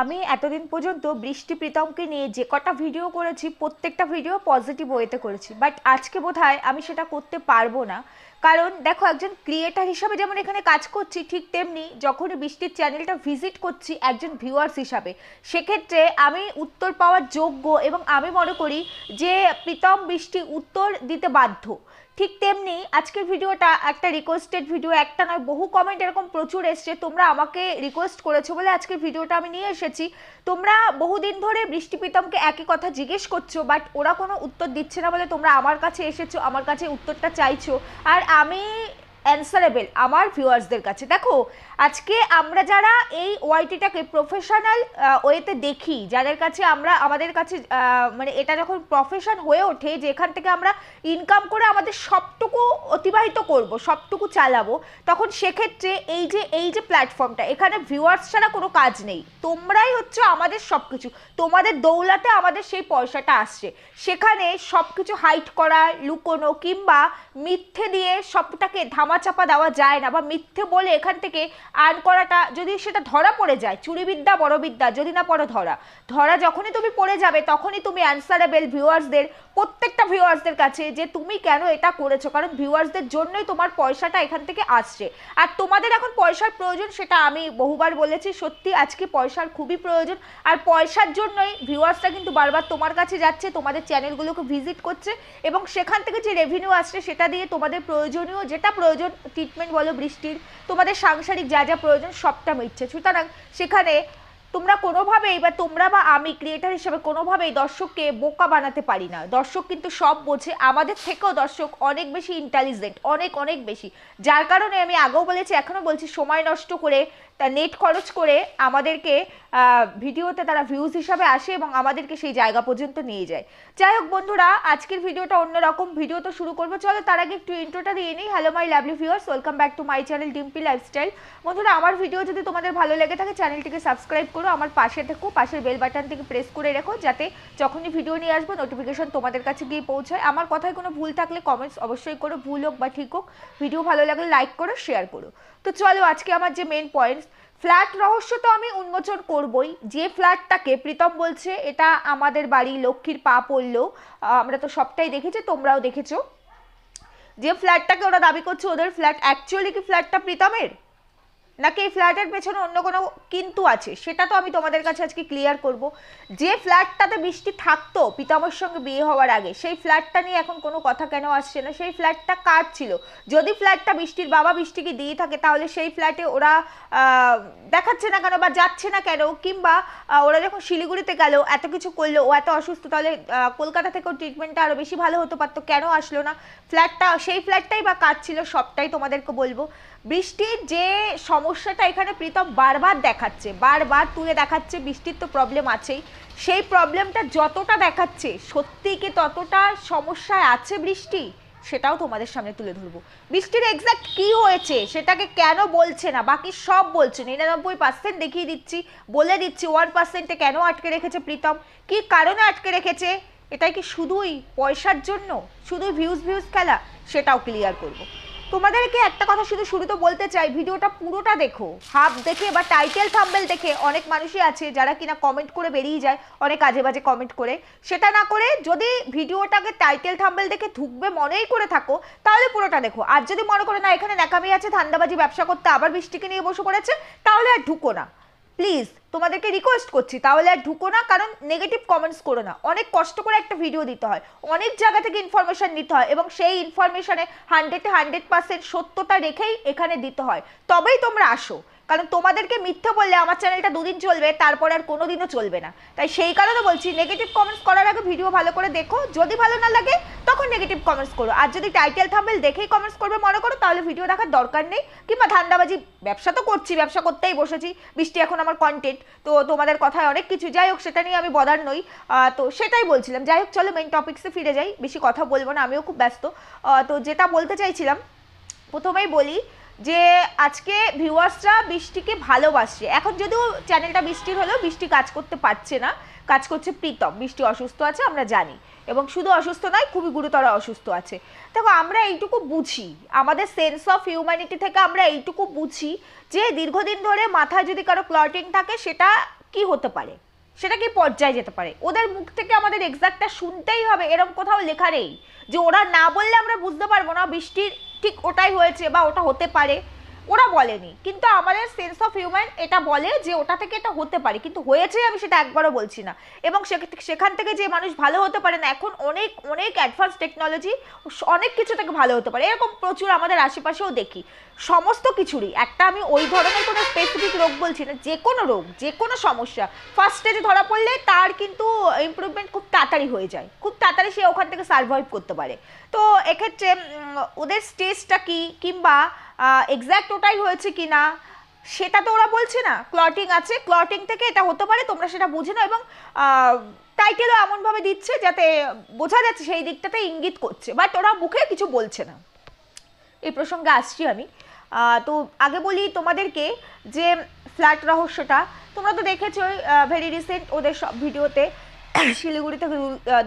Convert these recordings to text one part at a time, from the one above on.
আমি এতদিন পর্যন্ত বৃষ্টি প্রীতমকে নিয়ে যে কটা ভিডিও করেছি, প্রত্যেকটা ভিডিও পজিটিভ ওয়েতে করেছি। বাট আজকে বোধহয় আমি সেটা করতে পারব না। কারণ দেখো, একজন ক্রিয়েটার হিসাবে যেমন এখানে কাজ করছি, ঠিক তেমনি যখনই বৃষ্টির চ্যানেলটা ভিজিট করছি একজন ভিউয়ার্স হিসাবে, সেক্ষেত্রে আমি উত্তর পাওয়ার যোগ্য এবং আমি মনে করি যে প্রীতম বৃষ্টি উত্তর দিতে বাধ্য। ঠিক তেমনি আজকের ভিডিওটা একটা রিকোয়েস্টেড ভিডিও একটা নয়, বহু কমেন্ট এরকম প্রচুর এসছে। তোমরা আমাকে রিকোয়েস্ট করেছ বলে আজকের ভিডিওটা আমি নিয়ে এসেছি। তোমরা বহুদিন ধরে বৃষ্টি প্রীতমকে একই কথা জিজ্ঞেস করছ বাট ওরা কোনো উত্তর দিচ্ছে না বলে তোমরা আমার কাছে এসেছ, আমার কাছে উত্তরটা চাইছো। আর আমি অ্যান্সারেবেল আমার ভিউয়ার্সদের কাছে। দেখো আজকে আমরা যারা এই ওয়াইটিটাকে প্রফেশনাল ওয়েতে দেখি, যাদের কাছে আমরা, আমাদের কাছে মানে এটা যখন প্রফেশন হয়ে ওঠে, যেখান থেকে আমরা ইনকাম করে আমাদের সবটুকু অতিবাহিত করব, সবটুকু চালাবো, তখন সেক্ষেত্রে এই যে এই যে প্ল্যাটফর্মটা এখানে ভিউয়ার্স ছাড়া কোনো কাজ নেই। তোমরাই হচ্ছে আমাদের সব কিছু তোমাদের দৌলাতে আমাদের সেই পয়সাটা আসছে। সেখানে সব কিছু হাইট করা, লুকোনো, কিংবা মিথ্যে দিয়ে সবটাকে ধামাচাপা দেওয়া যায় না, বা মিথ্যে বলে এখান থেকে আর্ন করাটা যদি সেটা ধরা পড়ে যায়, চুরিবিদ্যা বড় বিদ্যা যদি না পড়ো ধরা ধরা যখনই তুমি পড়ে যাবে তখনই তুমি অ্যান্সারেবেল ভিউয়ার্সদের প্রত্যেকটা ভিউয়ার্সদের কাছে যে তুমি কেন এটা করেছ, কারণ ভিউয়ার্সদের জন্যই তোমার পয়সাটা এখান থেকে আসছে। আর তোমাদের এখন পয়সার প্রয়োজন সেটা আমি বহুবার বলেছি, সত্যি আজকে পয়সার খুবই প্রয়োজন। আর পয়সার জন্যই ভিউয়ার্সরা কিন্তু বারবার তোমার কাছে যাচ্ছে, তোমাদের চ্যানেলগুলোকে ভিজিট করছে এবং সেখান থেকে যে রেভিনিউ আসছে সেটা দিয়ে তোমাদের প্রয়োজনীয়, যেটা প্রয়োজন ট্রিটমেন্ট বলো বৃষ্টির, তোমাদের সাংসারিক যা যা প্রয়োজন সবটা মিটছে সুতরাং সেখানে তোমরা কোনোভাবেই বা তোমরা বা আমি ক্রিয়েটার হিসেবে কোনোভাবেই দর্শককে বোকা বানাতে পারি না। দর্শক কিন্তু সব বোঝে। আমাদের থেকেও দর্শক অনেক বেশি ইন্টেলিজেন্ট অনেক অনেক বেশি। যার কারণে আমি আগেও বলেছি, এখনও বলছি, সময় নষ্ট করে তা নেট খরচ করে আমাদেরকে ভিডিওতে তারা ভিউজ হিসাবে আসে এবং আমাদেরকে সেই জায়গা পর্যন্ত নিয়ে যায়। যাই হোক বন্ধুরা, আজকের ভিডিওটা অন্যরকম। ভিডিও তো শুরু করব। চলো তার আগে একটু ইন্ট্রোটা দিয়ে নিই। Hello my lovely viewers welcome back to my channel Dimpi lifestyle বন্ধুরা, আমার ভিডিও যদি তোমাদের ভালো লেগে থাকে চ্যানেলটিকে সাবস্ক্রাইব করো। আমার পাশে থেকো, পাশের বেল বাটন থেকে প্রেস করে রেখো, যাতে যখনই ভিডিও নিয়ে আসব নোটিফিকেশন তোমাদের কাছে গিয়ে পৌঁছায়। আমার কথায় কোনো ভুল থাকলে কমেন্টস অবশ্যই করো। ভুল হোক বা ঠিক হোক ভিডিও ভালো লাগলে লাইক করো শেয়ার করো। তো চলো, আজকে আমার যে মেন পয়েন্টস ফ্ল্যাট রহস্য তো আমি উন্মোচন করবই। যে ফ্ল্যাটটাকে প্রীতম বলছে, এটা আমাদের বাড়ি, লক্ষ্মীর পা পড়ল। আমরা তো সবটাই দেখেছি, তোমরাও দেখেছ। যে ফ্ল্যাটটাকে ওরা দাবি করছে, ওদের ফ্ল্যাট অ্যাকচুয়ালি কি ফ্ল্যাটটা প্রীতমের? নাকি এই ফ্ল্যাটের পেছনে অন্য কোনো কিন্তু আছে? সেটা তো আমি তোমাদের কাছে আজকে ক্লিয়ার করব। যে ফ্ল্যাটটাতে বৃষ্টি থাকতো, পিতামর সঙ্গে বিয়ে হওয়ার আগে, সেই ফ্ল্যাটটা নিয়ে এখন কোনো কথা কেন আসছে না? সেই ফ্ল্যাটটা কার ছিল? যদি ফ্ল্যাটটা বৃষ্টির বাবা বৃষ্টিকে দিয়ে থাকে, তাহলে সেই ফ্ল্যাটে ওরা দেখাচ্ছে না কেন বা যাচ্ছে না কেন? কিংবা ওরা যখন শিলিগুড়িতে গেল, এত কিছু করল, ও এত অসুস্থ, তাহলে কলকাতা থেকেও ট্রিটমেন্টটা আরও বেশি ভালো হতে পারতো, কেন আসলো না? ফ্ল্যাটটা সেই ফ্ল্যাটটাই বা কাজ ছিল? সবটাই তোমাদেরকে বলব। বৃষ্টির যে সমস্যাটা এখানে প্রীতম বারবার দেখাচ্ছে, বারবার তুলে দেখাচ্ছে, বৃষ্টির তো প্রবলেম আছেই। সেই প্রবলেমটা যতটা দেখাচ্ছে, সত্যি কি ততটা সমস্যায় আছে বৃষ্টি? সেটাও তোমাদের সামনে তুলে ধরবো। বৃষ্টির এক্সাক্ট কি হয়েছে, সেটাকে কেন বলছে না? বাকি সব বলছে। নিরানব্বই পার্সেন্ট দেখিয়ে দিচ্ছি, বলে দিচ্ছি ওয়ান পার্সেন্টে কেন আটকে রেখেছে প্রীতম? কি কারণে আটকে রেখেছে? এটাই কি শুধুই পয়সার জন্য? শুধু ভিউজ ভিউজ খেলা? সেটাও ক্লিয়ার করব। তোমাদেরকে একটা কথা শুধু শুরুতে বলতে চাই, ভিডিওটা পুরোটা দেখো। হাফ দেখে বা টাইটেল থাম্বেল দেখে অনেক মানুষই আছে যারা কিনা কমেন্ট করে বেরিয়ে যায়, অনেক আজে বাজে কমেন্ট করে। সেটা না করে যদি ভিডিওটাকে টাইটেল থাম্বেল দেখে ঢুকবে মনেই করে থাকো, তাহলে পুরোটা দেখো। আর যদি মনে করো না, এখানে ন্যাকামি আছে, ধান্দাবাজি, ব্যবসা করতে আবার বৃষ্টিকে নিয়ে বসে পড়েছে, তাহলে আর ঢুকো না। প্লিজ তোমাদেরকে রিকোয়েস্ট করছি, তাহলে আর ঢুকো না, কারণ নেগেটিভ কমেন্টস করো না। অনেক কষ্ট করে একটা ভিডিও দিতে হয়। অনেক জায়গা থেকে ইনফরমেশান নিতে হয় এবং সেই ইনফরমেশানে হান্ড্রেডে হান্ড্রেড পার্সেন্ট সত্যতা রেখেই এখানে দিতে হয়। তবেই তোমরা আসো। কারণ তোমাদেরকে মিথ্যে বললে আমার চ্যানেলটা দুদিন চলবে, তারপর আর কোনোদিনও চলবে না। তাই সেই কারণে বলছি নেগেটিভ কমেন্টস করার আগে ভিডিও ভালো করে দেখো। যদি ভালো না লাগে, তখন নেগেটিভ কমেন্টস করো। আর যদি টাইটেল থাম্বেল দেখেই কমেন্টস করবে মনে করো, তাহলে ভিডিও দেখার দরকার নেই। কিংবা ধান্দাবাজি, ব্যবসা তো করছি, ব্যবসা করতেই বসেছি। বৃষ্টি এখন আমার কন্টেন্ট তো তোমাদের কথায় অনেক কিছু। যাই হোক, সেটা নিয়ে আমি বদার নই। তো সেটাই বলছিলাম। যাই হোক, চলো মেইন টপিক্সে ফিরে যাই। বেশি কথা বলব না, আমিও খুব ব্যস্ত। তো যেটা বলতে চাইছিলাম, প্রথমেই বলি যে আজকে ভিউয়ার্সরা বৃষ্টিকে ভালোবাসছে এখন যদিও চ্যানেলটা বৃষ্টির হলেও বৃষ্টি কাজ করতে পারছে না, কাজ করছে প্রীতম। বৃষ্টি অসুস্থ আছে, আমরা জানি। এবং শুধু অসুস্থ নয়, খুবই গুরুতর অসুস্থ আছে। দেখো, আমরা এইটুকু বুঝি। আমাদের সেন্স অফ হিউম্যানিটি থেকে আমরা এইটুকু বুঝি যে দীর্ঘদিন ধরে মাথায় যদি কারও ক্লটিং থাকে, সেটা কি হতে পারে? সেটা কি পর্যায়ে যেতে পারে? ওদের মুখ থেকে আমাদের এক্সাক্টটা শুনতেই হবে। এরকম কোথাও লেখা নেই যে ওরা না বললে আমরা বুঝতে পারব না বৃষ্টির ঠিক ওটাই হয়েছে বা ওটা হতে পারে। ওরা বলেনি। কিন্তু আমাদের সেন্স অফ হিউম্যান এটা বলে যে ওটা থেকে এটা হতে পারে। কিন্তু হয়েছে আমি সেটা একবারও বলছি না। এবং সেখান থেকে যে মানুষ ভালো হতে পারে না, এখন অনেক অনেক অ্যাডভান্স টেকনোলজি অনেক কিছু থেকে ভালো হতে পারে। এরকম প্রচুর আমাদের আশেপাশেও দেখি। সমস্ত কিছুরই। একটা আমি ওই ধরনের কোনো স্পেসিফিক রোগ বলছি না, যে কোনো রোগ, যে কোনো সমস্যা। ফার্স্ট স্টেজে ধরা পড়লে তার কিন্তু ইমপ্রুভমেন্ট খুব তাড়াতাড়ি হয়ে যায়। খুব তাড়াতাড়ি সে ওখান থেকে সার্ভাইভ করতে পারে। তো এক্ষেত্রে ওদের স্টেজটা কি? কিংবা এক্স্যাক্ট ওটাই হয়েছে কি না, সেটা তো ওরা বলছে না। ক্লটিং আছে ক্লটিং থেকে এটা হতে পারে, তোমরা সেটা বুঝে নাও এবং টাইটেলও এমনভাবে দিচ্ছে যাতে বোঝা যাচ্ছে সেই দিকটাতে ইঙ্গিত করছে। বাট ওরা মুখে কিছু বলছে না। এই প্রসঙ্গে আসছি আমি। তো আগে বলি তোমাদেরকে যে ফ্ল্যাট রহস্যটা, তোমরা তো দেখেছ ভেরি রিসেন্ট ওদের সব ভিডিওতে শিলিগুড়ি থেকে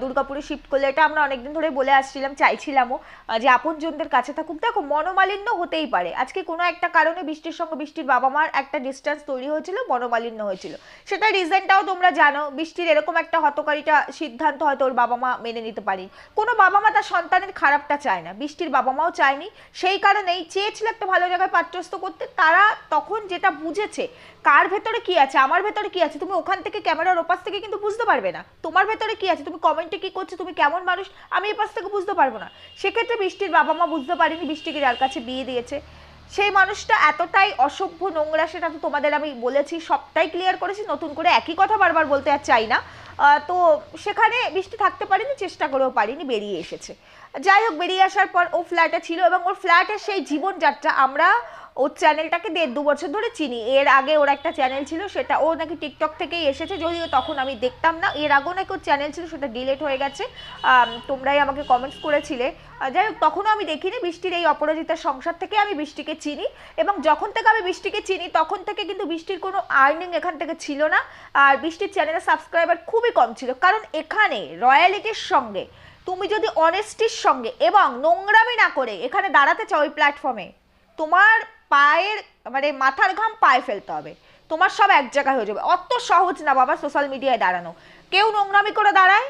দুর্গাপুরে শিফট করলে, এটা আমরা অনেকদিন ধরে বলে আসছিলাম, চাইছিলামও যে আপনজনদের কাছে থাকুক। দেখো, মনোমালিন্য হতেই পারে। আজকে কোনো একটা কারণে বৃষ্টির সঙ্গে বৃষ্টির বাবা মার একটা ডিস্টেন্স তৈরি হয়েছিল, মনোমালিন্য হয়েছিল। সেটা রিজনটাও তোমরা জানো, বৃষ্টির এরকম একটা হতকারিতা সিদ্ধান্ত হয়তো ওর বাবা মা মেনে নিতে পারি কোনো বাবা মা তার সন্তানের খারাপটা চায় না, বৃষ্টির বাবা মাও চায়নি। সেই কারণেই চেয়েছিল একটা ভালো জায়গায় পাত্রস্থ করতে। তারা তখন যেটা বুঝেছে কার ভেতরে কি আছে? আমার ভেতরে কি আছে? তুমি ওখান থেকে ক্যামেরার ওপাশ থেকে কিন্তু বুঝতে পারবে না। তোমার ভেতরে কি আছে? তুমি কমেন্টে কি করছ? তুমি কেমন মানুষ? আমি এপাশ থেকে বুঝতে পারব না। সেক্ষেত্রে বৃষ্টির বাবা মা বুঝতে পারেনি, বৃষ্টিকে যার কাছে বিয়ে দিয়েছে। সেই মানুষটা এতটাই অসভ্য নোংরা, সেটা তো তোমাদের আমি বলেছি, সবটাই ক্লিয়ার করেছি, নতুন করে একই কথা বারবার বলতে আর চাই না। তো সেখানে বৃষ্টি থাকতে পারিনি, চেষ্টা করেও পারিনি, বেরিয়ে এসেছে। যাই হোক, বেরিয়ে আসার পর ও ফ্ল্যাটে ছিল এবং ওর ফ্ল্যাটের সেই জীবনযাত্রা আমরা ওর চ্যানেলটাকে দেড় দু বছর ধরে চিনি। এর আগে ওর একটা চ্যানেল ছিল, সেটা ও নাকি টিকটক থেকেই এসেছে, যদিও তখন আমি দেখতাম না। এর আগেও নাকি ওর চ্যানেল ছিল, সেটা ডিলেট হয়ে গেছে। তোমরাই আমাকে কমেন্টস করেছিলে। যাই হোক, তখনও আমি দেখিনি বৃষ্টির এই অপরাজিতার সংসার থেকে আমি বৃষ্টিকে চিনি। এবং যখন থেকে আমি বৃষ্টিকে চিনি, তখন থেকে কিন্তু বৃষ্টির কোনো আর্নিং এখান থেকে ছিল না। আর বৃষ্টির চ্যানেলের সাবস্ক্রাইবার খুবই কম ছিল। কারণ এখানে রয়্যালিটির সঙ্গে, তুমি যদি অনেস্টির সঙ্গে এবং নোংরামি না করে এখানে দাঁড়াতে চাও ওই প্ল্যাটফর্মে তোমার পায়ের মানে মাথার ঘাম পায়ে ফেলতে হবে। তোমার সব এক জায়গায় হয়ে যাবে। অত সহজ না বাবা সোশ্যাল মিডিয়ায় দাঁড়ানো। কেউ নোংরামি করে দাঁড়ায়,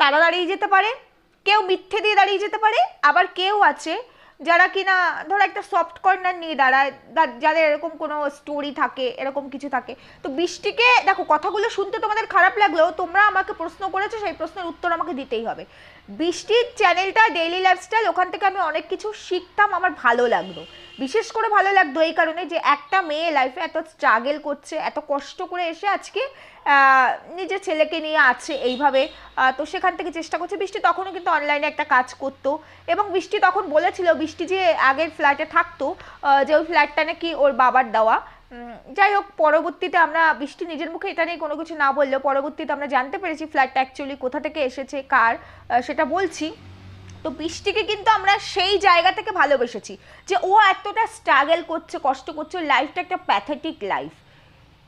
তারা দাঁড়িয়ে যেতে পারে। কেউ মিথ্যে দিয়ে দাঁড়িয়ে যেতে পারে। আবার কেউ আছে যারা কিনা, ধরো একটা সফট কর্নার নিয়ে দাঁড়ায় যাদের এরকম কোনো স্টোরি থাকে, এরকম কিছু থাকে। তো বৃষ্টিকে, দেখো কথাগুলো শুনতে তোমাদের খারাপ লাগলেও তোমরা আমাকে প্রশ্ন করেছ, সেই প্রশ্নের উত্তর আমাকে দিতেই হবে। বৃষ্টির চ্যানেলটা ডেইলি লাইফস্টাইল ওখান থেকে আমি অনেক কিছু শিখতাম, আমার ভালো লাগতো বিশেষ করে ভালো লাগতো এই কারণে যে একটা মেয়ে লাইফে এত স্ট্রাগেল করছে, এত কষ্ট করে এসে আজকে নিজের ছেলেকে নিয়ে আছে এইভাবে। তো সেখান থেকে চেষ্টা করছে। বৃষ্টি তখনও কিন্তু অনলাইনে একটা কাজ করতো। এবং বৃষ্টি তখন বলেছিল, বৃষ্টি যে আগের ফ্ল্যাটে থাকতো যে ওই ফ্ল্যাটটা নাকি ওর বাবার দেওয়া। যাই হোক, পরবর্তীতে আমরা, বৃষ্টি নিজের মুখে এটা নিয়ে কোনো কিছু না বললেও পরবর্তীতে আমরা জানতে পেরেছি ফ্ল্যাটটা অ্যাকচুয়ালি কোথা থেকে এসেছে, কার সেটা বলছি। তো বৃষ্টিকে কিন্তু আমরা সেই জায়গা থেকে ভালোবেসেছি যে ও এতটা স্ট্রাগল করছে, কষ্ট করছে লাইফটা একটা প্যাথেটিক লাইফ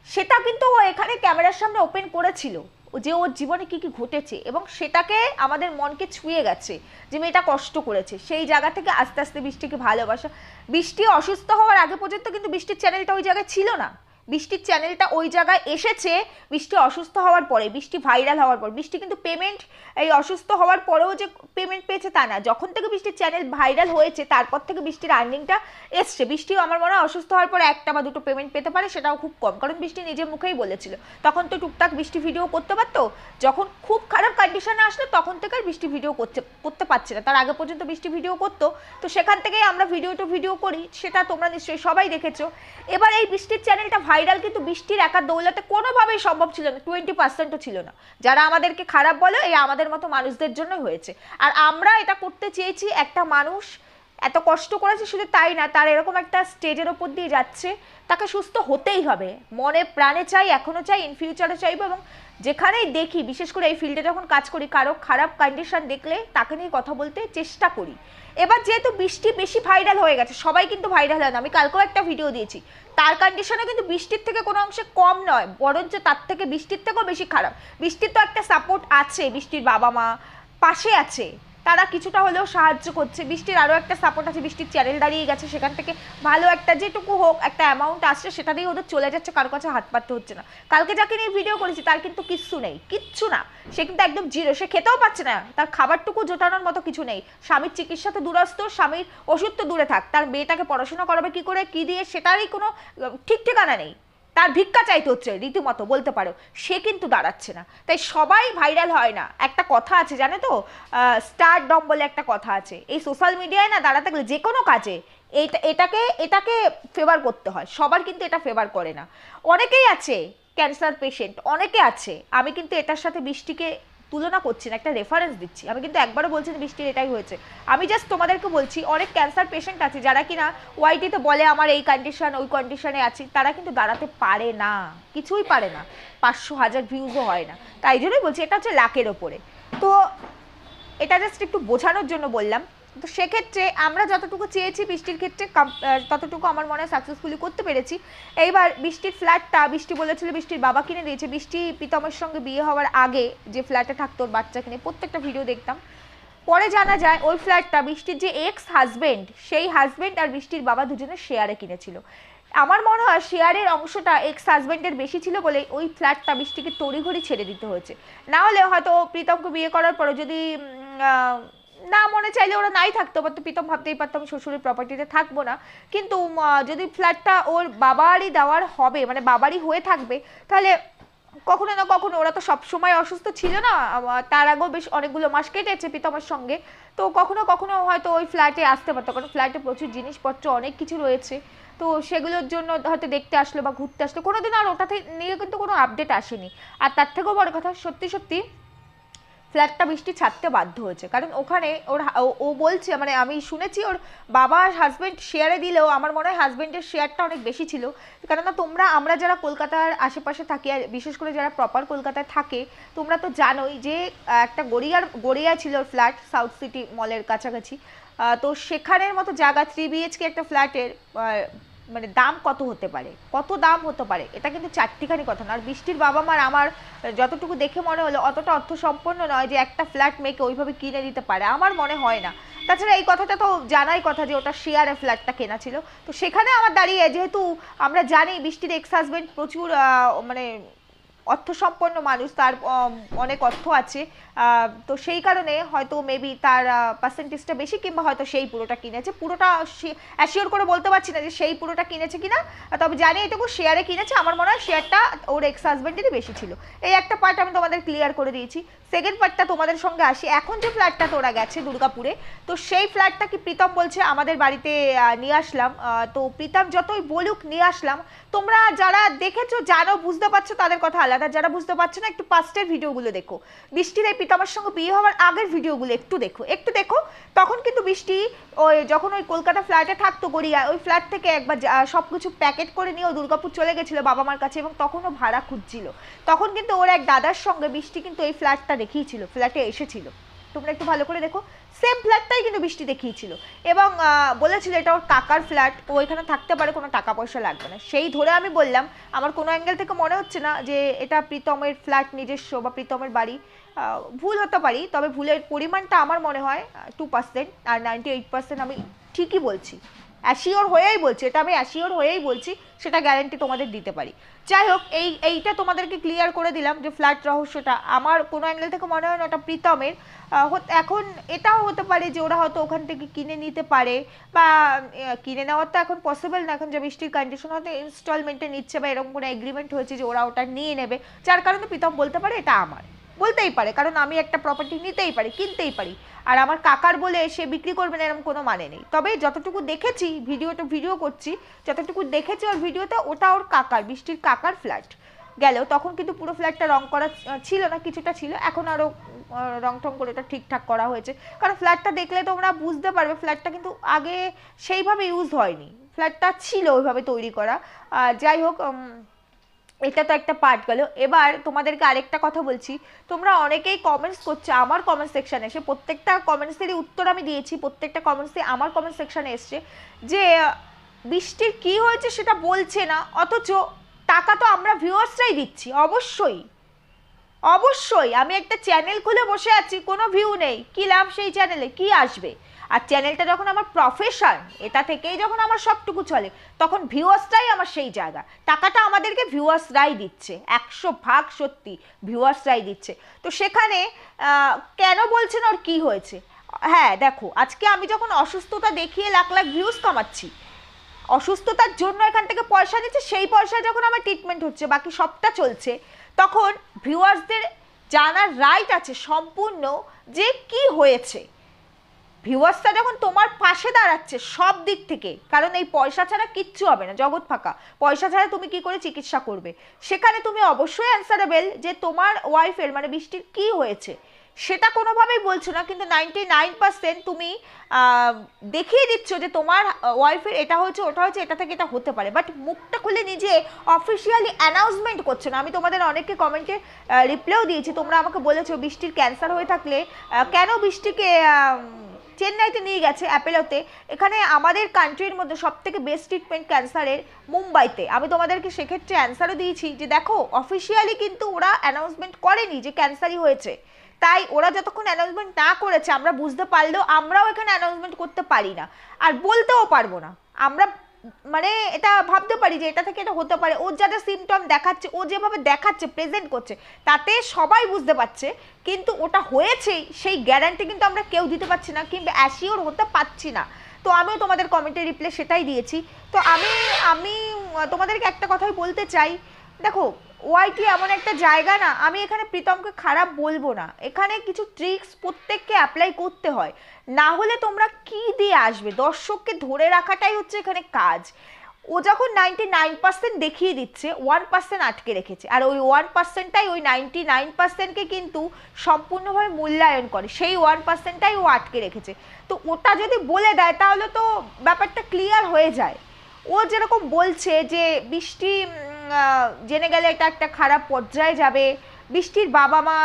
সেটা কিন্তু ও এখানে ক্যামেরার সামনে ওপেন করেছিল যে ওর জীবনে কি কি ঘটেছে এবং সেটাকে আমাদের মনকে ছুঁয়ে গেছে যে মেয়েটা কষ্ট করেছে। সেই জায়গা থেকে আস্তে আস্তে বৃষ্টিকে ভালোবাসা, বৃষ্টি অসুস্থ হওয়ার আগে পর্যন্ত কিন্তু বৃষ্টির চ্যানেলটা ওই জায়গায় ছিল না। বৃষ্টির চ্যানেলটা ওই জায়গায় এসেছে। বৃষ্টি অসুস্থ হওয়ার পরে, বৃষ্টি ভাইরাল হওয়ার পর। বৃষ্টি কিন্তু পেমেন্ট এই অসুস্থ হওয়ার পরেও যে পেমেন্ট পেয়েছে তা না। যখন থেকে বৃষ্টির চ্যানেল ভাইরাল হয়েছে, তারপর থেকে বৃষ্টির আর্নিংটা এসছে। বৃষ্টি আমার মনে হয় অসুস্থ হওয়ার পরে একটা বা দুটো পেমেন্ট পেতে পারে, সেটাও খুব কম। কারণ বৃষ্টি নিজের মুখেই বলেছিল। তখন তো টুকটাক বৃষ্টি ভিডিও করতে পারতো। যখন খুব খারাপ কন্ডিশনে আসলো, তখন থেকে আর বৃষ্টি ভিডিও করতে করতে পারছে না। তার আগে পর্যন্ত বৃষ্টি ভিডিও করতো। তো সেখান থেকেই আমরা ভিডিও টু ভিডিও করি। সেটা তোমরা নিশ্চয়ই সবাই দেখেছ। এবার এই বৃষ্টির চ্যানেলটা ভাইরাল কিন্তু বৃষ্টির একা দৌলতে কোনোভাবেই সম্ভব ছিল না টোয়েন্টি পার্সেন্টও ছিল না। যারা আমাদেরকে খারাপ বলে, এই আমাদের মতো মানুষদের জন্যই হয়েছে। আর আমরা এটা করতে চেয়েছি, একটা মানুষ এত কষ্ট করেছে শুধু তাই না, তার এরকম একটা স্টেজের ওপর দিয়ে যাচ্ছে, তাকে সুস্থ হতেই হবে। মনে প্রাণে চাই এখনও চাই ইন ফিউচারে চাইব এবং যেখানেই দেখি, বিশেষ করে এই ফিল্ডে যখন কাজ করি, কারও খারাপ কন্ডিশন দেখলে তাকে নিয়ে কথা বলতে চেষ্টা করি। এবার যেহেতু বৃষ্টি বেশি ভাইরাল হয়ে গেছে, সবাই কিন্তু ভাইরাল হয় না। আমি কালকেও একটা ভিডিও দিয়েছি। তার কন্ডিশনে কিন্তু বৃষ্টির থেকে কোনো অংশে কম নয়, বরঞ্চ তার থেকে বৃষ্টির থেকেও বেশি খারাপ। বৃষ্টির তো একটা সাপোর্ট আছে, বৃষ্টির বাবা মা পাশে আছে। তারা কিছুটা হলেও সাহায্য করছে। বৃষ্টির আরও একটা সাপোর্ট আছে, বৃষ্টির চ্যানেল দাঁড়িয়ে গেছে, সেখান থেকে ভালো একটা যেটুকু হোক একটা অ্যামাউন্ট আসছে, সেটা দিয়ে ওদের চলে যাচ্ছে, কারও কাছে হাত পাততে হচ্ছে না। কালকে যাকে নিয়ে ভিডিও করেছি, তার কিন্তু কিচ্ছু নেই, কিচ্ছু না। সে কিন্তু একদম জিরো সে খেতেও পাচ্ছে না, তার খাবারটুকু জোটানোর মতো কিছু নেই। স্বামীর চিকিৎসা তো দূরস্থ স্বামীর ওষুধ তো দূরে থাক, তার মেয়েটাকে পড়াশোনা করাবে কি করে, কি দিয়ে, সেটারই কোনো ঠিক ঠিকানা নেই। তার ভিক্ষা চাইতে হচ্ছে রীতিমতো বলতে পারো, সে কিন্তু দাঁড়াচ্ছে না। তাই সবাই ভাইরাল হয় না। একটা কথা আছে, জানে তো? স্টার ডম বলে একটা কথা আছে। এই সোশ্যাল মিডিয়ায় না দাঁড়াতে গেলে যে কোনো কাজে এটা, এটাকে এটাকে ফেভার করতে হয়। সবার কিন্তু এটা ফেভার করে না। অনেকেই আছে ক্যান্সার পেশেন্ট অনেকে আছে। আমি কিন্তু এটার সাথে বৃষ্টিকে তুলনা করছি না, একটা রেফারেন্স দিচ্ছি। আমি কিন্তু একবারও বলছি না বৃষ্টির এটাই হয়েছে। আমি জাস্ট তোমাদেরকে বলছি, অনেক ক্যান্সার পেশেন্ট আছে যারা কিনা ওয়াইটিতে বলে আমার এই কন্ডিশন ওই কন্ডিশনে আছি, তারা কিন্তু দাঁড়াতে পারে না, কিছুই পারে না। পাঁচশো হাজার ভিউজও হয় না। তাই জন্যই বলছি, এটা হচ্ছে লাকের ওপরে। তো এটা জাস্ট একটু বোঝানোর জন্য বললাম। তো সেক্ষেত্রে আমরা যতটুকু চেয়েছি বৃষ্টির ক্ষেত্রে ততটুকু আমার মনে হয় সাকসেসফুলি করতে পেরেছি। এইবার বৃষ্টির ফ্ল্যাটটা বৃষ্টি বলেছিল, বৃষ্টির বাবা কিনে দিয়েছে। বৃষ্টি প্রীতমের সঙ্গে বিয়ে হওয়ার আগে যে ফ্ল্যাটে থাকতো ওর বাচ্চা কিনে, প্রত্যেকটা ভিডিও দেখতাম। পরে জানা যায় ওই ফ্ল্যাটটা বৃষ্টির যে এক্স হাজবেন্ড সেই হাজবেন্ড আর বৃষ্টির বাবা দুজনে শেয়ারে কিনেছিল। আমার মনে হয় শেয়ারের অংশটা এক্স হাজবেন্ডের বেশি ছিল বলে ওই ফ্ল্যাটটা বৃষ্টিকে তড়িঘড়ি ছেড়ে দিতে হয়েছে। না হলে হয়তো প্রীতমকে বিয়ে করার পরে যদি না মনে চাইলে ওরা নাই থাকতো বা তো প্রীতম ভাবতেই পারতাম শ্বশুরের প্রপার্টিতে থাকব না। কিন্তু যদি ফ্ল্যাটটা ওর বাবারই দেওয়ার হবে মানে বাবারই হয়ে থাকবে, তাহলে কখনো না কখনো ওরা তো সবসময় অসুস্থ ছিল না তার আগেও বেশ অনেকগুলো মাস কেটেছে প্রীতমের সঙ্গে। তো কখনো কখনো হয়তো ওই ফ্ল্যাটে আসতে পারতো, কারণ ফ্ল্যাটে প্রচুর জিনিসপত্র, অনেক কিছু রয়েছে। তো সেগুলোর জন্য হয়তো দেখতে আসলো বা ঘুরতে আসলো। কোনোদিন আর ওটাতে নিয়ে কিন্তু কোনো আপডেট আসেনি। আর তার থেকেও বড় কথা, সত্যি সত্যি ফ্ল্যাটটা বৃষ্টি ছাড়তে বাধ্য হয়েছে। কারণ ওখানে ওর ও- বলছে মানে আমি শুনেছি ওর বাবা হাজবেন্ড শেয়ারে দিলেও, আমার মনে হয় হাজবেন্ডের শেয়ারটা অনেক বেশি ছিল। কেননা তোমরা, আমরা যারা কলকাতার আশেপাশে থাকি, আর বিশেষ করে যারা প্রপার কলকাতায় থাকে, তোমরা তো জানোই যে একটা গড়িয়ার, গড়িয়া ছিল ওর ফ্ল্যাট সাউথ সিটি মলের কাছাকাছি। তো সেখানের মতো জায়গা থ্রি বিএইচকে একটা ফ্ল্যাটের মানে দাম কত হতে পারে? কত দাম হতে পারে? এটা কিন্তু চারটিখানি কথা না আর বৃষ্টির বাবা মার আমার যতটুকু দেখে মনে হলো, অতটা অর্থ সম্পন্ন নয় যে একটা ফ্ল্যাট মেয়েকে ওইভাবে কিনে দিতে পারে। আমার মনে হয় না। তাছাড়া এই কথাটা তো জানাই কথা যে ওটা শেয়ারে ফ্ল্যাটটা কেনা ছিল। তো সেখানে আমার দাঁড়িয়ে যেহেতু আমরা জানি বৃষ্টির এক্স হাজবেন্ড প্রচুর মানে অর্থ সম্পন্ন মানুষ, তার অনেক অর্থ আছে। তো সেই কারণে হয়তো মেবি তার পার্সেন্টেজটা বেশি কিংবা হয়তো সেই পুরোটা কিনেছে। পুরোটা অ্যাসিওর করে বলতে পারছি না যে সেই পুরোটা কিনেছে কিনা, তবে জানি এটুকু শেয়ারে কিনেছে। আমার মনে হয় শেয়ারটা ওর এক্স হাজবেন্ডেরই বেশি ছিল। এই একটা পার্ট আমি তোমাদের ক্লিয়ার করে দিয়েছি। সেকেন্ড পার্টটা তোমাদের সঙ্গে আসি। এখন যে ফ্ল্যাটটা তোরা গেছে দুর্গাপুরে, তো সেই ফ্ল্যাটটা কি প্রীতম বলছে, আমাদের বাড়িতে নিয়ে আসলাম। তো প্রীতম যতই বলুক, নিয়ে আসলাম। তোমরা যারা দেখেছ জানো বুঝতে পারছ, তাদের কথা আলাদা। যারা বুঝতে পারছ না, একটু পাস্টের ভিডিওগুলো দেখো। বৃষ্টির এই প্রীতমের সঙ্গে বিয়ে হওয়ার আগের ভিডিওগুলো একটু দেখো। একটু দেখো, তখন কিন্তু বৃষ্টি, ওই যখন ওই কলকাতা ফ্ল্যাটে থাকতো গড়িয়া, ওই ফ্ল্যাট থেকে একবার সব কিছু প্যাকেট করে নিয়ে ও দুর্গাপুর চলে গেছিল বাবা মার কাছে এবং তখনও ভাড়া খুঁজছিল। তখন কিন্তু ওর এক দাদার সঙ্গে বৃষ্টি কিন্তু এই ফ্ল্যাটটা দেখিয়েছিল, ফ্ল্যাটে এসেছিল। তোমরা একটু ভালো করে দেখো। সেম ফ্ল্যাটটাই কিন্তু বৃষ্টি দেখিয়েছিল। এবং বলেছিল এটা ওর কাকার ফ্ল্যাট ও এখানে থাকতে পারে, কোনো টাকা পয়সা লাগবে না। সেই ধরে আমি বললাম, আমার কোনো অ্যাঙ্গেল থেকে মনে হচ্ছে না যে এটা প্রীতমের ফ্ল্যাট নিজস্ব বা প্রীতমের বাড়ি। ভুল হতে পারি, তবে ভুলের পরিমাণটা আমার মনে হয় টু পার্সেন্ট আর নাইনটি এইট পার্সেন্ট আমি ঠিকই বলছি। অ্যাসিওর হয়েই বলছি, এটা আমি অ্যাসিওর হয়েই বলছি, সেটা গ্যারেন্টি তোমাদের দিতে পারি। যাই হোক, এই, এইটা তোমাদেরকে ক্লিয়ার করে দিলাম যে ফ্ল্যাট রহস্যটা। আমার কোনো অ্যাঙ্গেল থেকে মনে হয় না, ওটা প্রীতমের। এখন এটাও হতে পারে যে ওরা হয়তো ওখান থেকে কিনে নিতে পারে, বা কিনে নেওয়ার তো এখন পসিবল না। এখন যে বৃষ্টির কন্ডিশন হয়তো ইনস্টলমেন্টে নিচ্ছে বা এরকম কোনো এগ্রিমেন্ট হয়েছে যে ওরা ওটা নিয়ে নেবে। যার কারণে প্রীতম বলতে পারে এটা আমার। বলতেই পারে, কারণ আমি একটা প্রপার্টি নিতেই পারি, কিনতেই পারি। আর আমার কাকার বলে সে বিক্রি করবে না, এরকম কোনো মানে নেই। তবে যতটুকু দেখেছি ভিডিওটা ভিডিও করছি, যতটুকু দেখেছি ওর ভিডিওতে ওটা ওর কাকার, বৃষ্টির কাকার ফ্ল্যাট গেল তখন কিন্তু পুরো ফ্ল্যাটটা রং করা ছিল না, কিছুটা ছিল, এখন আরও রং টং করে ওটা ঠিকঠাক করা হয়েছে। কারণ ফ্ল্যাটটা দেখলে তোমরা বুঝতে পারবে ফ্ল্যাটটা কিন্তু আগে সেইভাবে ইউজ হয়নি। ফ্ল্যাটটা ছিল ওইভাবে তৈরি করা। যাই হোক এটা তো একটা পার্ট গেল। এবার তোমাদেরকে আরেকটা কথা বলছি। তোমরা অনেকেই কমেন্টস করছ আমার কমেন্ট সেকশানে এসে প্রত্যেকটা কমেন্টসেরই উত্তর আমি দিয়েছি, প্রত্যেকটা কমেন্টসে আমার কমেন্ট সেকশানে এসছে যে, বৃষ্টির কি হয়েছে সেটা বলছে না, অথচ টাকা তো আমরা ভিউয়ার্সরাই দিচ্ছি, অবশ্যই। অবশ্যই, আমি একটা চ্যানেল খুলে বসে আছি, কোনো ভিউ নেই। কি লাভ সেই চ্যানেলে কি আসবে? আর চ্যানেলটা যখন আমার প্রফেশন এটা থেকেই যখন আমার সবটুকু চলে, তখন ভিউয়ার্সটাই আমার সেই জায়গা। টাকাটা আমাদেরকে ভিউয়ার্সরাই দিচ্ছে। একশো ভাগ সত্যি ভিউয়ার্সরাই দিচ্ছে। তো সেখানে কেন বলছেন ওর কি হয়েছে? হ্যাঁ দেখো, আজকে আমি যখন অসুস্থতা দেখিয়ে লাখ লাখ ভিউজ কামাচ্ছি, অসুস্থতার জন্য এখান থেকে পয়সা নিচ্ছে, সেই পয়সা যখন আমার ট্রিটমেন্ট হচ্ছে, বাকি সবটা চলছে, তখন ভিউয়ার্সদের জানার রাইট আছে সম্পূর্ণ যে কি হয়েছে। ভিউয়ার্সটা যখন তোমার পাশে দাঁড়াচ্ছে সব দিক থেকে, কারণ এই পয়সা ছাড়া কিচ্ছু হবে না, জগৎ ফাঁকা। পয়সা ছাড়া তুমি কি করে চিকিৎসা করবে? সেখানে তুমি অবশ্যই অ্যান্সারেবেল যে তোমার ওয়াইফের মানে বৃষ্টির কি হয়েছে? সেটা কোনোভাবেই বলছো না, কিন্তু নাইনটি নাইন পার্সেন্ট তুমি দেখিয়ে দিচ্ছ যে তোমার ওয়াইফের এটা হয়েছে, ওটা হয়েছে, এটা থেকে এটা হতে পারে। বাট মুখটা খুলে নিজে অফিসিয়ালি অ্যানাউন্সমেন্ট করছে না। আমি তোমাদের অনেককে কমেন্টে রিপ্লাইও দিয়েছি। তোমরা আমাকে বলেছ বৃষ্টির ক্যান্সার হয়ে থাকলে কেন বৃষ্টিকে চেন্নাইতে নিয়ে গেছে অ্যাপেলোতে এখানে আমাদের কান্ট্রির মধ্যে সবথেকে বেস্ট ট্রিটমেন্ট ক্যান্সারের মুম্বাইতে। আমি তোমাদেরকে সেক্ষেত্রে অ্যান্সারও দিয়েছি যে দেখো অফিসিয়ালি কিন্তু ওরা অ্যানাউন্সমেন্ট করেনি যে ক্যান্সারই হয়েছে। তাই ওরা যতক্ষণ অ্যানাউন্সমেন্ট না করেছে, আমরা বুঝতে পারলেও আমরাও এখানে অ্যানাউন্সমেন্ট করতে পারি না। আর বলতেও পারব না। আমরা মানে এটা ভাবতে পারি যে এটা থেকে এটা হতে পারে। ওর যা যা সিমটম দেখাচ্ছে, ও যেভাবে দেখাচ্ছে প্রেজেন্ট করছে, তাতে সবাই বুঝতে পারছে, কিন্তু ওটা হয়েছেই, সেই গ্যারান্টি কিন্তু আমরা কেউ দিতে পারছি না কিংবা অ্যাসিওর হতে পারছি না। তো আমিও তোমাদের কমেন্টে রিপ্লাই সেটাই দিয়েছি। তো আমি আমি তোমাদেরকে একটা কথাই বলতে চাই। দেখো ওয়াইটি এমন একটা জায়গা না, আমি এখানে প্রীতমকে খারাপ বলব না। এখানে কিছু ট্রিক্স প্রত্যেককে অ্যাপ্লাই করতে হয়। না হলে তোমরা কি দিয়ে আসবে? দর্শককে ধরে রাখাটাই হচ্ছে এখানে কাজ। ও যখন নাইনটি নাইন পার্সেন্ট দেখিয়ে দিচ্ছে ওয়ান পার্সেন্ট আটকে রেখেছে। আর ওই ওয়ান পার্সেন্টটাই ওই নাইনটি নাইন পার্সেন্টকে কিন্তু সম্পূর্ণভাবে মূল্যায়ন করে। সেই ওয়ান পার্সেন্টটাই ও আটকে রেখেছে। তো ওটা যদি বলে দেয়, তাহলে তো ব্যাপারটা ক্লিয়ার হয়ে যায়। ও যেরকম বলছে যে, বৃষ্টি জেনে গেলে এটা একটা খারাপ পর্যায়ে যাবে। বৃষ্টির বাবা মা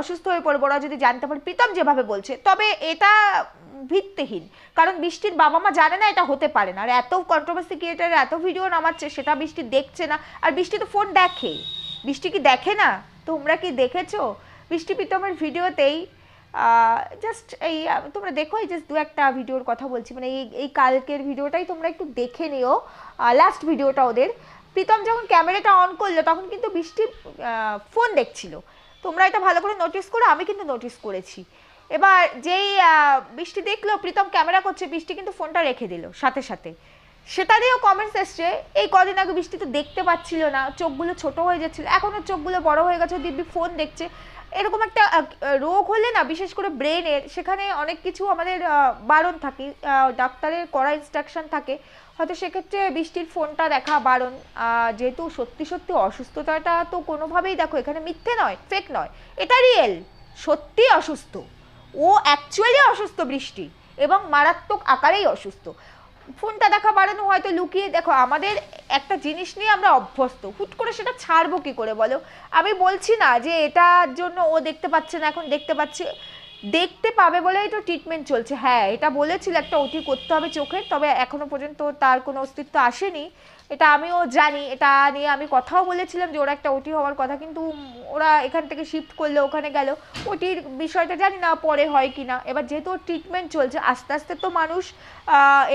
অসুস্থ হয়ে পড়বে ওরা যদি জানতে পারে, প্রীতম যেভাবে বলছে। তবে এটা ভিত্তিহীন, কারণ বৃষ্টির বাবা মা জানে না এটা হতে পারে না। আর এত কন্ট্রোভার্সি ক্রিয়েটার এত ভিডিও নামাচ্ছে, সেটা বৃষ্টি দেখছে না। আর বৃষ্টি তো ফোন দেখে। বৃষ্টি কি দেখে না? তোমরা কি দেখেছ? বৃষ্টি প্রীতমের ভিডিওতেই জাস্ট এই, তোমরা দেখো, এই জাস্ট দু একটা ভিডিওর কথা বলছি। মানে এই এই কালকের ভিডিওটাই তোমরা একটু দেখে নিও। লাস্ট ভিডিওটা ওদের। প্রীতম যখন ক্যামেরাটা অন করল, তখন কিন্তু বৃষ্টি ফোন দেখছিল। তোমরা এটা ভালো করে নোটিস করো, আমি কিন্তু নোটিস করেছি। এবার যেই বৃষ্টি দেখল, প্রীতম ক্যামেরা করছে, বৃষ্টি কিন্তু ফোনটা রেখে দিল, সাথে সাথে। সেটা দিয়েও কমেন্টস এসছে, এই কদিন আগে বৃষ্টি তো দেখতে পাচ্ছিল না, চোখগুলো ছোট হয়ে যাচ্ছিল এখনও চোখগুলো বড় হয়ে গেছে, দিব্যি ফোন দেখছে। এরকম একটা রোগ হলে না, বিশেষ করে ব্রেনের সেখানে অনেক কিছু আমাদের বারণ থাকে ডাক্তারের করা ইনস্ট্রাকশন থাকে। হয়তো সেক্ষেত্রে বৃষ্টির ফোনটা দেখা বারণ। যেহেতু সত্যি সত্যি অসুস্থতাটা তো কোনোভাবেই দেখো, এখানে মিথ্যে নয় ফেক নয়। এটা রিয়েল সত্যি অসুস্থ। ও অ্যাকচুয়ালি অসুস্থ বৃষ্টি এবং মারাত্মক আকারেই অসুস্থ। ফোনটা দেখা বাড়ানো হয়তো লুকিয়ে দেখো, আমাদের একটা জিনিস নিয়ে আমরা অভ্যস্ত। হুট করে সেটা ছাড়বো কি করে বলো? আমি বলছি না যে এটার জন্য ও দেখতে পাচ্ছে না, এখন দেখতে পাচ্ছে। দেখতে পাবে বলেই তো ট্রিটমেন্ট চলছে। হ্যাঁ এটা বলেছিল একটা ওটি করতে হবে চোখের, তবে এখনও পর্যন্ত তার কোনো অস্তিত্ব আসেনি। এটা আমিও জানি, এটা নিয়ে আমি কথাও বলেছিলাম যে ওরা একটা ওটি হওয়ার কথা, কিন্তু ওরা এখান থেকে শিফট করলে, ওখানে গেল। ওটির বিষয়টা জানি না পরে হয় কি না এবার যেহেতু ট্রিটমেন্ট চলছে, আস্তে আস্তে তো মানুষ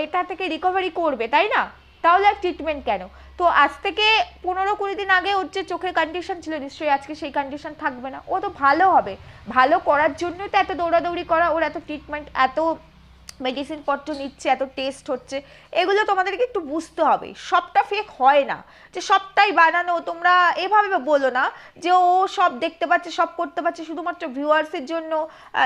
এটা থেকে রিকভারি করবে, তাই না? তাহলে আর ট্রিটমেন্ট কেন? তো আজ থেকে পনেরো কুড়ি দিন আগে ওর যে চোখের কন্ডিশন ছিল, নিশ্চয়ই আজকে সেই কন্ডিশন থাকবে না। ও তো ভালো হবে। ভালো করার জন্যই তো এত দৌড়াদৌড়ি করা, ওর এত ট্রিটমেন্ট এত মেডিসিন পত্র নিচ্ছে, এত টেস্ট হচ্ছে, এগুলো তোমাদেরকে একটু বুঝতে হবে। সবটা ফেক হয় না। যে সবটাই বানানো, তোমরা এভাবে বলো না যে ও সব দেখতে পাচ্ছে, সব করতে পারছে, শুধুমাত্র ভিউয়ার্সের জন্য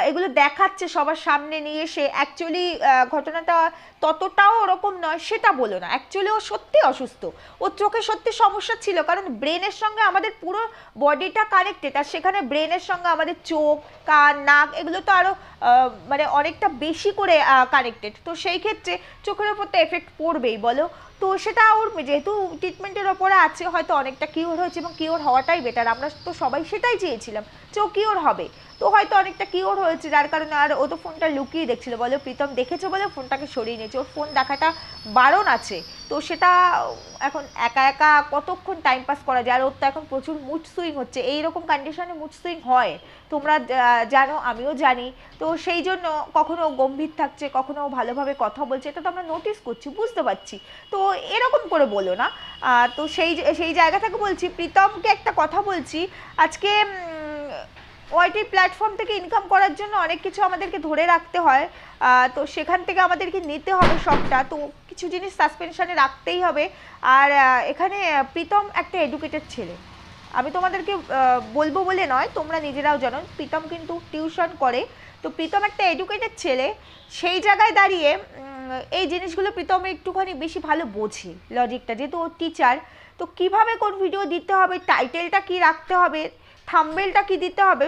এগুলো দেখাচ্ছে সবার সামনে নিয়ে এসে। অ্যাকচুয়ালি ঘটনাটা ততটাও ওরকম নয়, সেটা বলো না। অ্যাকচুয়ালি ও সত্যি অসুস্থ। ওর চোখে সত্যি সমস্যা ছিল, কারণ ব্রেনের সঙ্গে আমাদের পুরো বডিটা কানেক্টেড আর সেখানে ব্রেনের সঙ্গে আমাদের চোখ, কান, নাক, এগুলো তো আরও মানে অনেকটা বেশি করে কানেক্টেড তো সেই ক্ষেত্রে চোখের ওপর তো এফেক্ট পড়বেই, বলো? তো সেটা ওর যেহেতু ট্রিটমেন্টের ওপরে আছে, হয়তো অনেকটা কিওর হয়েছে এবং কিওর হওয়াটাই বেটার আমরা তো সবাই সেটাই চেয়েছিলাম ও কিওর হবে। তো হয়তো অনেকটা কিওর হয়েছে, যার কারণে আর ও তো ফোনটা লুকিয়ে দেখছিল। বলে, প্রীতম দেখেছে বলে ফোনটাকে সরিয়ে নিয়েছে। ওর ফোন দেখাটা বারণ আছে। তো সেটা এখন একা একা কতক্ষণ টাইম পাস করা যায়? আর ওর তো এখন প্রচুর মুড সুইং হচ্ছে। এইরকম কন্ডিশনে মুড সুইং হয়। তোমরা জানো, আমিও জানি। তো সেই জন্য কখনো গম্ভীর থাকছে, কখনো ভালোভাবে কথা বলছে। এটা তো আমরা নোটিস করছি, বুঝতে পারছি। তো এরকম করে বলো না। তো সেই সেই জায়গা থেকে বলছি, প্রীতমকে একটা কথা বলছি। আজকে ওয়াইটি প্ল্যাটফর্ম থেকে ইনকাম করার জন্য অনেক কিছু আমাদেরকে ধরে রাখতে হয়। তো সেখান থেকে আমাদেরকে নিতে হবে সবটা। তো কিছু জিনিস সাসপেনশনে রাখতেই হবে। আর এখানে প্রীতম একটা এডুকেটেড ছেলে। আমি তোমাদেরকে বলব বলে নয়, তোমরা নিজেরাও জানো, প্রীতম কিন্তু টিউশন করে। তো প্রীতম একটা এডুকেটেড ছেলে। সেই জায়গায় দাঁড়িয়ে এই জিনিসগুলো প্রীতম একটুখানি বেশি ভালো বোঝে লজিকটা যেহেতু ও টিচার তো কীভাবে কোন ভিডিও দিতে হবে টাইটেলটা কি রাখতে হবে থাম্বেলটা কি দিতে হবে?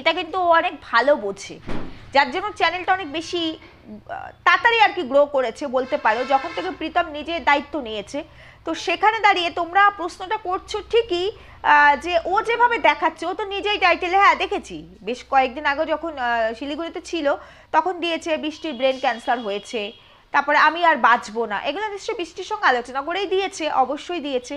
এটা কিন্তু ও অনেক ভালো বোঝে। যার জন্য চ্যানেলটা অনেক বেশি তাড়াতাড়ি আর কি গ্রো করেছে বলতে পারো। যখন থেকে প্রীতম নিজে দায়িত্ব নিয়েছে। তো সেখানে দাঁড়িয়ে তোমরা প্রশ্নটা করছ ঠিকই যে ও যেভাবে দেখাচ্ছে, ও তো নিজেই টাইটেলে হ্যাঁ দেখেছি। বেশ কয়েকদিন আগে যখন শিলিগুড়িতে ছিল, তখন দিয়েছে বৃষ্টির ব্রেন ক্যান্সার হয়েছে। তারপরে আমি আর বাঁচবো না। এগুলো নিশ্চয়ই বৃষ্টির সঙ্গে আলোচনা করেই দিয়েছে, অবশ্যই দিয়েছে।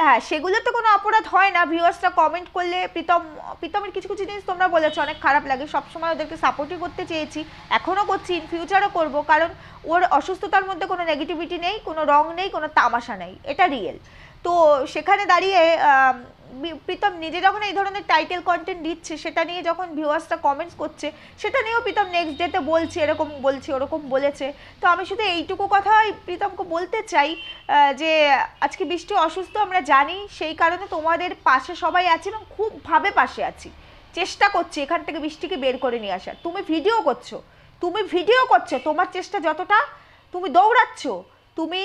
হ্যাঁ সেগুলো তো কোনো অপরাধ হয় না। ভিউয়ার্সরা কমেন্ট করলে প্রীতম, প্রীতমের কিছু কিছু জিনিস তোমরা বলেছ, অনেক খারাপ লাগে। সবসময় ওদেরকে সাপোর্টই করতে চেয়েছি। এখনও করছি ইন ফিউচারও করব, কারণ ওর অসুস্থতার মধ্যে কোনো নেগেটিভিটি নেই, কোনো রং নেই, কোনো তামাশা নেই। এটা রিয়েল তো সেখানে দাঁড়িয়ে প্রীতম নিজে যখন এই ধরনের টাইটেল কন্টেন্ট দিচ্ছে, সেটা নিয়ে যখন ভিউয়ার্সরা কমেন্টস করছে, সেটা নিয়েও প্রীতম নেক্সট ডেতে বলছে, এরকম বলছি, ওরকম বলেছে। তো আমি শুধু এইটুকু কথাই প্রীতমকে বলতে চাই যে আজকে বৃষ্টি অসুস্থ, আমরা জানি, সেই কারণে তোমাদের পাশে সবাই আছে এবং খুবভাবে পাশে আছি। চেষ্টা করছি এখান থেকে বৃষ্টিকে বের করে নিয়ে আসার। তুমি ভিডিও করছ, তুমি ভিডিও করছ, তোমার চেষ্টা যতটা, তুমি দৌড়াচ্ছ, তুমি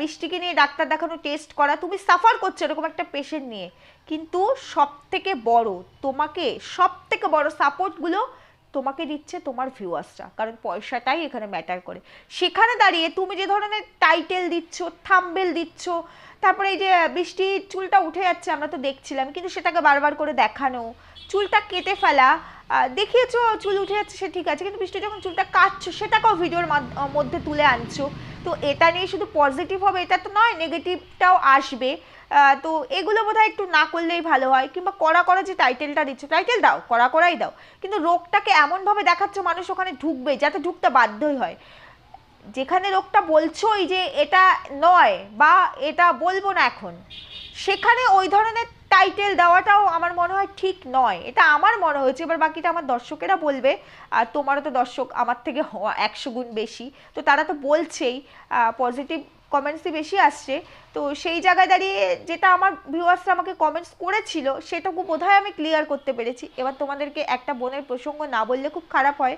বৃষ্টিকে নিয়ে ডাক্তার দেখানো টেস্ট করা, তুমি সাফার করছ এরকম একটা পেশেন্ট নিয়ে। কিন্তু সব থেকে বড়, তোমাকে সব থেকে বড় সাপোর্টগুলো তোমাকে দিচ্ছে তোমার ভিউয়ার্সরা কারণ পয়সাটাই এখানে ম্যাটার করে। সেখানে দাঁড়িয়ে তুমি যে ধরনের টাইটেল দিচ্ছ থাম্বেল দিচ্ছ, তারপরে এই যে বৃষ্টির চুলটা উঠে যাচ্ছে, আমরা তো দেখছিলাম, কিন্তু সেটাকে বারবার করে দেখানো, চুলটা কেটে ফেলা দেখিয়েছো চুল উঠে যাচ্ছে, সে ঠিক আছে, কিন্তু বৃষ্টি যখন চুলটা কাটছো, সেটাকেও ভিডিওর মাধ- মধ্যে তুলে আনছো। তো এটা নিয়ে শুধু পজিটিভ হবে, এটা তো নয় নেগেটিভটাও আসবে। তো এগুলো বোধহয় একটু না করলেই ভালো হয়, কিংবা করা করা যে টাইটেলটা দিচ্ছ টাইটেল দাও করা করাই দাও, কিন্তু রোগটাকে এমনভাবে দেখাচ্ছ মানুষ ওখানে ঢুকবে, যাতে ঢুকতে বাধ্যই হয়। যেখানে লোকটা বলছোই যে এটা নয় বা এটা বলব না এখন, সেখানে ওই ধরনের টাইটেল দেওয়াটাও আমার মনে হয় ঠিক নয়। এটা আমার মনে হয়েছে, এবার বাকিটা আমার দর্শকেরা বলবে, আর তোমারও তো দর্শক আমার থেকে একশো গুণ বেশি, তো তারা তো বলছেই পজিটিভ কমেন্টসই বেশি আসছে। তো সেই জায়গায় দাঁড়িয়ে যেটা আমার ভিউয়ার্সরা আমাকে কমেন্টস করেছিল, সেটুকু বোধহয় আমি ক্লিয়ার করতে পেরেছি। এবার তোমাদেরকে একটা বোনের প্রসঙ্গ না বললে খুব খারাপ হয়।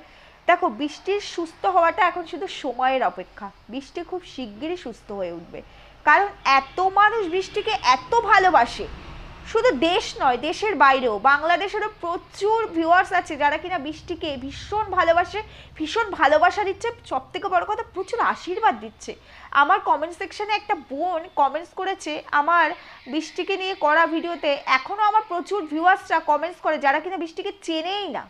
দেখো, বৃষ্টির সুস্থ হওয়াটা এখন শুধু সময়ের অপেক্ষা। বৃষ্টি খুব শিগগিরই সুস্থ হয়ে উঠবে। কারণ এত মানুষ বৃষ্টিকে এত ভালোবাসে শুধু দেশ নয়, দেশের বাইরেও। বাংলাদেশেরও প্রচুর ভিউয়ার্স আছে যারা কিনা বৃষ্টিকে ভীষণ ভালোবাসে, ভীষণ ভালোবাসা দিচ্ছে সব থেকে বড় কথা প্রচুর আশীর্বাদ দিচ্ছে। আমার কমেন্ট সেকশনে একটা বোন কমেন্টস করেছে, আমার বৃষ্টিকে নিয়ে করা ভিডিওতে এখনও আমার প্রচুর ভিউয়ার্সরা কমেন্টস করে যারা কিনা বৃষ্টিকে চেনেই না।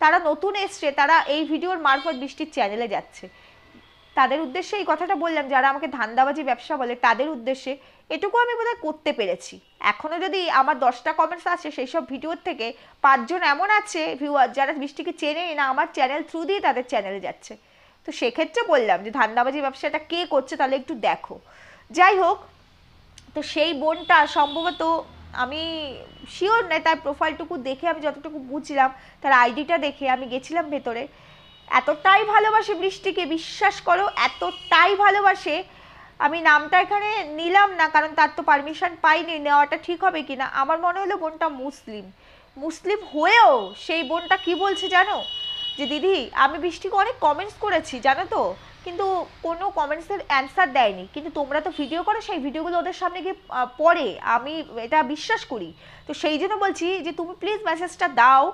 তারা নতুন এসছে, তারা এই ভিডিওর মারফত বৃষ্টির চ্যানেলে যাচ্ছে। তাদের উদ্দেশ্যে এই কথাটা বললাম, যারা আমাকে ধান্দাবাজি ব্যবসা বলে তাদের উদ্দেশ্যে এটুকু আমি বোধহয় করতে পেরেছি। এখনও যদি আমার দশটা কমেন্টস আসে সেই সব ভিডিওর থেকে পাঁচজন এমন আছে ভিউয়ার যারা বৃষ্টিকে চেনেই না, আমার চ্যানেল থ্রু দিয়ে তাদের চ্যানেলে যাচ্ছে। তো সেক্ষেত্রে বললাম যে, ধান্দাবাজি ব্যবসাটা কে করছে তাহলে একটু দেখো। যাই হোক, তো সেই বোনটা সম্ভবত আমি শিওর নয়, তার প্রোফাইলটুকু দেখে আমি যতটুকু বুঝলাম, তার আইডিটা দেখে আমি গেছিলাম ভেতরে। এতটাই ভালোবাসে বৃষ্টিকে, বিশ্বাস করো, এতটাই ভালোবাসে। আমি নামটা এখানে নিলাম না, কারণ তার তো পারমিশন পাইনি, নেওয়াটা ঠিক হবে কিনা। আমার মনে হলো বোনটা মুসলিম। মুসলিম হয়েও সেই বোনটা কি বলছে জানো? যে, দিদি, আমি বৃষ্টিকে অনেক কমেন্টস করেছি, জানো তো? কিন্তু কোনো কমেন্টসের অ্যান্সার দেয়নি। কিন্তু তোমরা তো ভিডিও করো, সেই ভিডিওগুলো ওদের সামনে গিয়ে পড়ে। আমি এটা বিশ্বাস করি। তো সেই জন্য বলছি যে, তুমি প্লিজ মেসেজটা দাও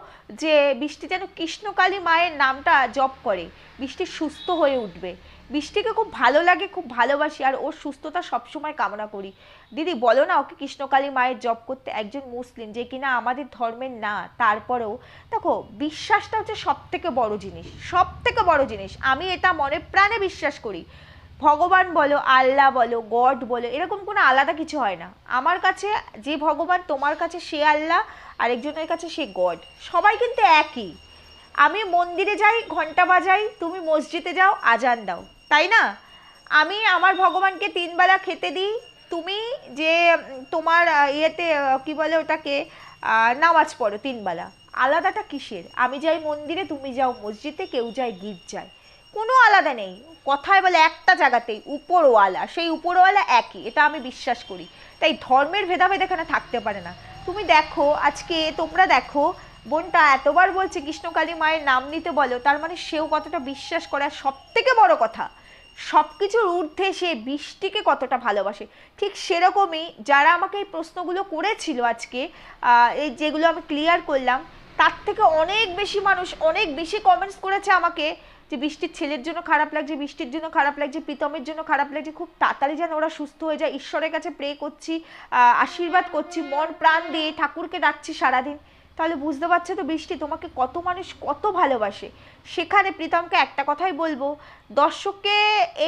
যে, বৃষ্টি যেন কৃষ্ণকালী মায়ের নামটা জপ করে। বৃষ্টি সুস্থ হয়ে উঠবে। বৃষ্টিকে খুব ভালো লাগে, খুব ভালোবাসি আর ওর সুস্থতা সবসময় কামনা করি। দিদি, বলো না ওকে কৃষ্ণকালী মায়ের জব করতে একজন মুসলিম যে কিনা আমাদের ধর্মের না, তারপরেও দেখো বিশ্বাসটা হচ্ছে সব থেকে বড় জিনিস সব থেকে বড় জিনিস। আমি এটা মনে প্রাণে বিশ্বাস করি। ভগবান বলো, আল্লাহ বলো, গড বলো, এরকম কোনো আলাদা কিছু হয় না। আমার কাছে যে ভগবান, তোমার কাছে সে আল্লাহ, আরেকজনের কাছে সে গড। সবাই কিন্তু একই। আমি মন্দিরে যাই ঘণ্টা বাজাই, তুমি মসজিদে যাও, আজান দাও। তাই না? আমি আমার ভগবানকে তিনবেলা খেতে দিই, তুমি যে, তোমার ইয়েতে কি বলে ওটাকে নামাজ পড়ো তিনবেলা। আলাদাটা কিসের? আমি যাই মন্দিরে, তুমি যাও মসজিদে, কেউ যায় গির্জায়। কোনো আলাদা নেই। কথায় বলে একটা জায়গাতেই উপরওয়ালা, সেই উপরওয়ালা একই, এটা আমি বিশ্বাস করি। তাই ধর্মের ভেদাভেদ এখানে থাকতে পারে না। তুমি দেখো, আজকে তোমরা দেখো, বোনটা এতবার বলছে, কৃষ্ণকালী মায়ের নাম নিতে বলো। তার মানে সেও কতটা বিশ্বাস করে, আর সব থেকে বড় কথা সব কিছুর ঊর্ধ্বে সে বৃষ্টিকে কতটা ভালোবাসে। ঠিক সেরকমই যারা আমাকে এই প্রশ্নগুলো করেছিল আজকে এই যেগুলো আমি ক্লিয়ার করলাম, তার থেকে অনেক বেশি মানুষ, অনেক বেশি কমেন্টস করেছে আমাকে যে বৃষ্টির ছেলের জন্য খারাপ লাগছে, বৃষ্টির জন্য খারাপ লাগছে, প্রীতমের জন্য খারাপ লাগছে। খুব তাড়াতাড়ি যেন ওরা সুস্থ হয়ে যায়। ঈশ্বরের কাছে প্রে করছি আশীর্বাদ করছি, মন প্রাণ দিয়ে ঠাকুরকে ডাকছি সারাদিন। তাহলে বুঝতে পারছ তো বৃষ্টি তোমাকে কত মানুষ কত ভালোবাসে। সেখানে প্রীতমকে একটা কথাই বলব, দর্শককে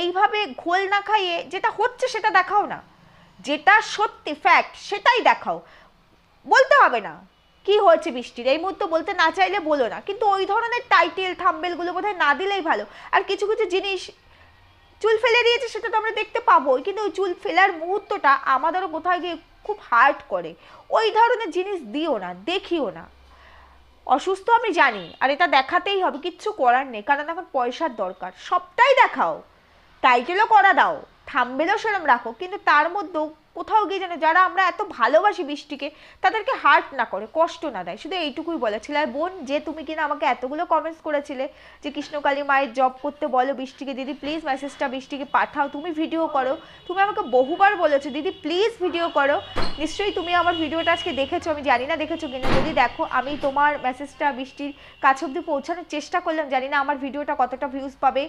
এইভাবে ঘোল না খাইয়ে যেটা হচ্ছে সেটা দেখাও না। যেটা সত্যি ফ্যাক্ট সেটাই দেখাও। বলতে হবে না কি হয়েছে বৃষ্টির, এই মুহূর্তে বলতে না চাইলে বলো না। কিন্তু ওই ধরনের টাইটেল থাম্বেলগুলো বোধহয় না দিলেই ভালো। আর কিছু কিছু জিনিস চুল ফেলে দিয়েছে সেটা তো আমরা দেখতে পাবোই। কিন্তু ওই চুল ফেলার মুহূর্তটা আমাদেরও কোথায় গিয়ে খুব হার্ট করে। ওই ধরনের জিনিস দিও না, দেখিও না। অসুস্থ আমি জানি, আর এটা দেখাতেই হবে, কিচ্ছু করার নেই, কারণ এখন পয়সার দরকার। সবটাই দেখাও টাইটেলও করা দাও থামবেলও সেরম রাখো, কিন্তু তার মধ্যেও কোথাও গিয়ে যেন যারা আমরা এত ভালোবাসি বৃষ্টিকে, তাদেরকে হার্ট না করে, কষ্ট না দেয়। শুধু এইটুকুই বলেছিল আর বোন, যে তুমি কিনা আমাকে এতগুলো কমেন্টস করেছিলে যে কৃষ্ণকালী মায়ের জব করতে বলো বৃষ্টিকে, দিদি প্লিজ মেসেজটা বৃষ্টিকে পাঠাও, তুমি ভিডিও করো। তুমি আমাকে বহুবার বলেছ, দিদি প্লিজ ভিডিও করো। নিশ্চয়ই তুমি আমার ভিডিওটা আজকে দেখেছ, আমি জানি না দেখেছ কিনা। যদি দেখো, আমি তোমার মেসেজটা বৃষ্টির কাছে অবধি পৌঁছানোর চেষ্টা করলাম। জানি না আমার ভিডিওটা কতটা ভিউজ পাবে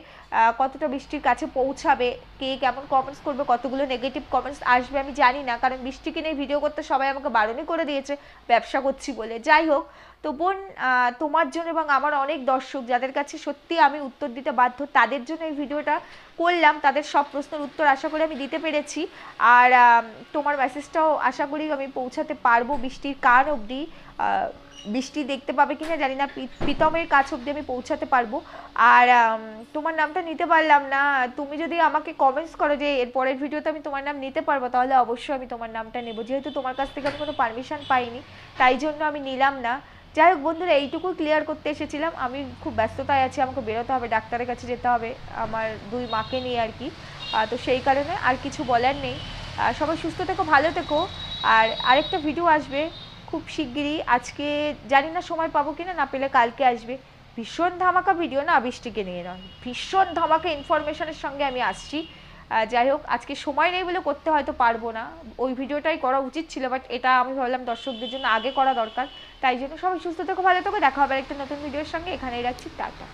কতটা বৃষ্টির কাছে পৌঁছাবে, কে কেমন কমেন্টস করবে, কতগুলো নেগেটিভ কমেন্টস আসবে, আমি জানি না, কারণ বৃষ্টিকে নিয়ে ভিডিও করতে সবাই আমাকে বারণই করে দিয়েছে, ব্যবসা করছি বলে। যাই হোক, তো বোন তোমার জন্য এবং আমার অনেক দর্শক যাদের কাছে সত্যি আমি উত্তর দিতে বাধ্য, তাদের জন্য এই ভিডিওটা করলাম, তাদের সব প্রশ্নের উত্তর আশা করি আমি দিতে পেরেছি। আর তোমার মেসেজটাও আশা করি আমি পৌঁছাতে পারব বৃষ্টির কার অবধি। বৃষ্টি দেখতে পাবে কিনা জানি না প্রীতমের কাছ অবধি আমি পৌঁছাতে পারব। আর তোমার নামটা নিতে পারলাম না। তুমি যদি আমাকে কমেন্টস করো যে এর পরের ভিডিওতে আমি তোমার নাম নিতে পারব, তাহলে অবশ্যই আমি তোমার নামটা নেব। যেহেতু তোমার কাছ থেকে আমি কোনো পারমিশন পাইনি, তাই জন্য আমি নিলাম না। যাই হোক বন্ধুরা, এইটুকু ক্লিয়ার করতে এসেছিলাম। আমি খুব ব্যস্ততায় আছি, আমাকে বেরোতে হবে, ডাক্তারের কাছে যেতে হবে, আমার দুই মাকে নিয়ে আর কি। তো সেই কারণে আর কিছু বলার নেই। সবাই সুস্থ থেকো, ভালো থেকো। আর আরেকটা ভিডিও আসবে খুব শিগগিরই। আজকে জানি না সময় পাবো কিনা, না পেলে কালকে আসবে। ভীষণ ধামাকা ভিডিও না বৃষ্টিকে নিয়ে নয়। ভীষণ ধামাকা ইনফরমেশনের সঙ্গে আমি আসছি। যাই হোক, আজকে সময় নেই বলে করতে হয়তো পারব না। ওই ভিডিওটাই করা উচিত ছিল বাট এটা আমি ভাবলাম দর্শকদের জন্য আগে করা দরকার। তাই জন্য সবাই সুস্থ থেকো, ভালো থেকো, দেখা হবে একটা নতুন ভিডিওর সঙ্গে। এখানেই রাখছি, টাটা।